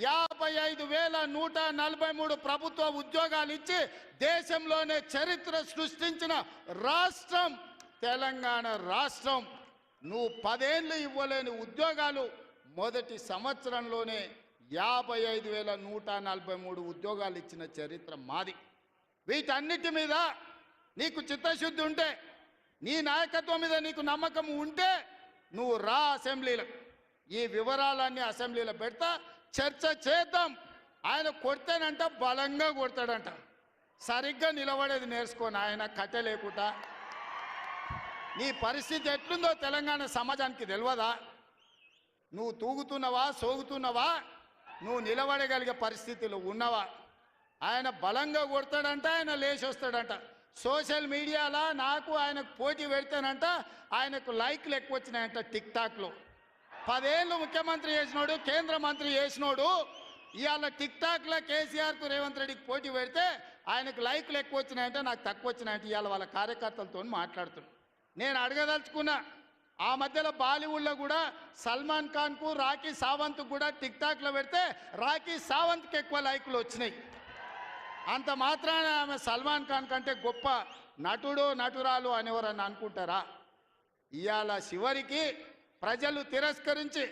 యాభై ఐదు వేల నూట నలభై మూడు ప్రభుత్వ ఉద్యోగాలు ఇచ్చి దేశంలోనే చరిత్ర సృష్టించిన రాష్ట్రం తెలంగాణ రాష్ట్రం. నువ్వు పదేళ్ళు ఇవ్వలేని ఉద్యోగాలు మొదటి సంవత్సరంలోనే యాభై ఐదు వేల నూట నలభై మూడు ఉద్యోగాలు ఇచ్చిన చరిత్ర మాది. వీటన్నిటి మీద నీకు చిత్తశుద్ధి ఉంటే నీ నాయకత్వం మీద నీకు నమ్మకం ఉంటే నువ్వు రా అసెంబ్లీలో. ఈ వివరాలన్నీ అసెంబ్లీలో పెడతా చర్చ చేద్దాం. ఆయన కొడితేనంట బలంగా కొడతాడంట. సరిగ్గా నిలబడేది నేర్చుకోను ఆయన కట్టె లేకుండా. నీ పరిస్థితి ఎట్లుందో తెలంగాణ సమాజానికి తెలియదా నువ్వు తూగుతున్నావా సోగుతున్నావా? నువ్వు నిలబడగలిగే పరిస్థితిలో ఉన్నవా? ఆయన బలంగా కొడతాడంట ఆయన లేచి వస్తాడంట. సోషల్ మీడియాలో నాకు ఆయనకు పోటీ పెడితేనంట ఆయనకు లైక్లు ఎక్కువ వచ్చినాయంట టిక్ టాక్లో. పదేళ్ళు ముఖ్యమంత్రి చేసినోడు కేంద్ర మంత్రి చేసినోడు ఇవాళ టిక్ టాక్లో కేసీఆర్కు రేవంత్ రెడ్డికి పోటీ పెడితే ఆయనకు లైక్లు ఎక్కువ వచ్చినాయంటే నాకు తక్కువ వచ్చినాయంటే ఇవాళ వాళ్ళ కార్యకర్తలతో మాట్లాడుతున్నాను నేను అడగదలుచుకున్నా ఆ మధ్యలో బాలీవుడ్లో కూడా సల్మాన్ ఖాన్కు రాఖీ సావంత్కు కూడా టిక్ టాక్లో పెడితే రాఖీ సావంత్కి ఎక్కువ లైకులు వచ్చినాయి. అంత మాత్రాన ఆమె సల్మాన్ ఖాన్ కంటే గొప్ప నటుడు నటురాలు అనేవారని అనుకుంటారా? ఇవాళ చివరికి ప్రజలు తిరస్కరించి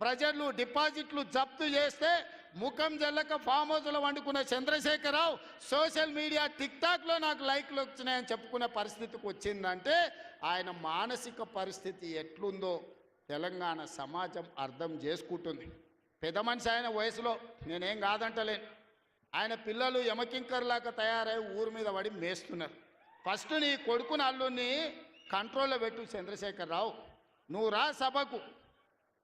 ప్రజలు డిపాజిట్లు జప్తు చేస్తే ముఖం జల్లక ఫామ్ హౌస్లో వండుకున్న చంద్రశేఖరరావు సోషల్ మీడియా టిక్ టాక్లో నాకు లైక్లు వచ్చినాయని చెప్పుకునే పరిస్థితికి వచ్చిందంటే ఆయన మానసిక పరిస్థితి ఎట్లుందో తెలంగాణ సమాజం అర్థం చేసుకుంటుంది. పెద్ద మనిషి ఆయన వయసులో నేనేం కాదంటలేను. ఆయన పిల్లలు యమకింకర్లాగా తయారై ఊరి మీద పడి మేస్తున్నారు. ఫస్ట్ నీ కొడుకుని అల్లుని కంట్రోల్లో పెట్టు చంద్రశేఖరరావు. నువ్వు రా సభకు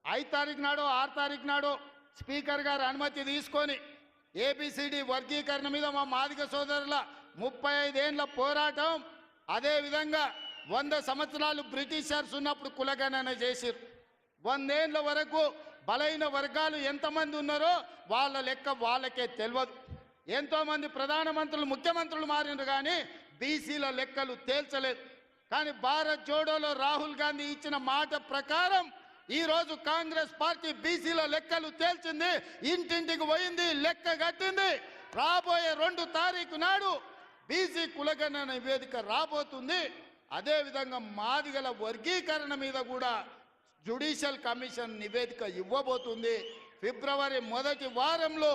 ఐదు తారీఖు నాడు ఆరు తారీఖు నాడు స్పీకర్ గారు అనుమతి తీసుకొని ఏబిసిడి వర్గీకరణ మీద మా మాదిగ సోదరుల ముప్పై ఐదేండ్ల పోరాటం అదేవిధంగా వంద సంవత్సరాలు బ్రిటిషర్స్ ఉన్నప్పుడు కులగణన చేసిరు వందేండ్ల వరకు బలైన వర్గాలు ఎంతమంది ఉన్నారో వాళ్ళ లెక్క వాళ్ళకే తెలియదు ఎంతోమంది ప్రధానమంత్రులు ముఖ్యమంత్రులు మారినారు కానీ బీసీల లెక్కలు తేల్చలేదు. కానీ భారత్ జోడోలో రాహుల్ గాంధీ ఇచ్చిన మాట ప్రకారం ఈరోజు కాంగ్రెస్ పార్టీ బీసీల లెక్కలు తేల్చింది ఇంటింటికి పోయింది లెక్క కట్టింది. రాబోయే రెండు తారీఖు నాడు బీసీ కులగణన నివేదిక రాబోతుంది. అదేవిధంగా మాదిగల వర్గీకరణ మీద కూడా జుడిషియల్ కమిషన్ నివేదిక ఇవ్వబోతుంది. ఫిబ్రవరి మొదటి వారంలో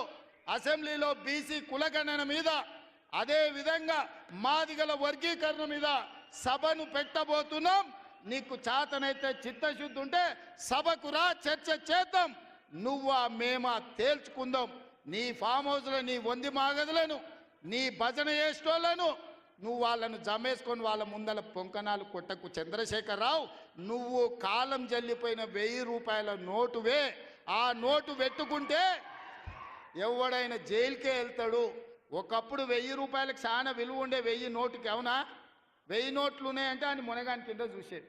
అసెంబ్లీలో బీసీ కులగణన మీద అదేవిధంగా మాదిగల వర్గీకరణ మీద సభను పెట్టబోతున్నాం. నీకు చాతనైతే చిత్తశుద్ధి ఉంటే సభకు రా చర్చ చేద్దాం. నువ్వా మేమా తేల్చుకుందాం. నీ ఫామ్ హౌస్లో నీ వంది మాగదులను నీ భజన చేసేటోళ్ళను. నువ్వు వాళ్ళను జమేసుకొని వాళ్ళ ముందల పొంకనాలు కొట్టకు చంద్రశేఖరరావు. నువ్వు కాలం జల్లిపోయిన వెయ్యి రూపాయల నోటువే. ఆ నోటు పెట్టుకుంటే ఎవడైనా జైలుకే వెళ్తాడు. ఒకప్పుడు వెయ్యి రూపాయలకు చాలా విలువ ఉండే వెయ్యి నోటుకి అవునా? వెయ్యి నోట్లు ఉన్నాయంటే అని మునగాని కింద చూసేది.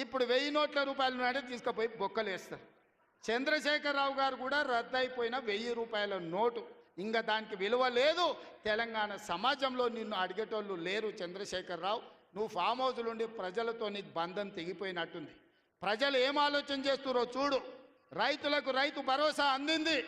ఇప్పుడు వెయ్యి నోట్ల రూపాయలు ఉన్నాయంటే తీసుకుపోయి బొక్కలు వేస్తారు. చంద్రశేఖరరావు గారు కూడా రద్దయిపోయిన వెయ్యి రూపాయల నోటు. ఇంకా దానికి విలువ లేదు. తెలంగాణ సమాజంలో నిన్ను అడిగేటోళ్ళు లేరు చంద్రశేఖరరావు. నువ్వు ఫామ్ హౌస్లు ఉండి ప్రజలతో నీకు బంధం తెగిపోయినట్టుంది. ప్రజలు ఏం ఆలోచన చేస్తున్నారో చూడు. రైతులకు రైతు భరోసా అందింది.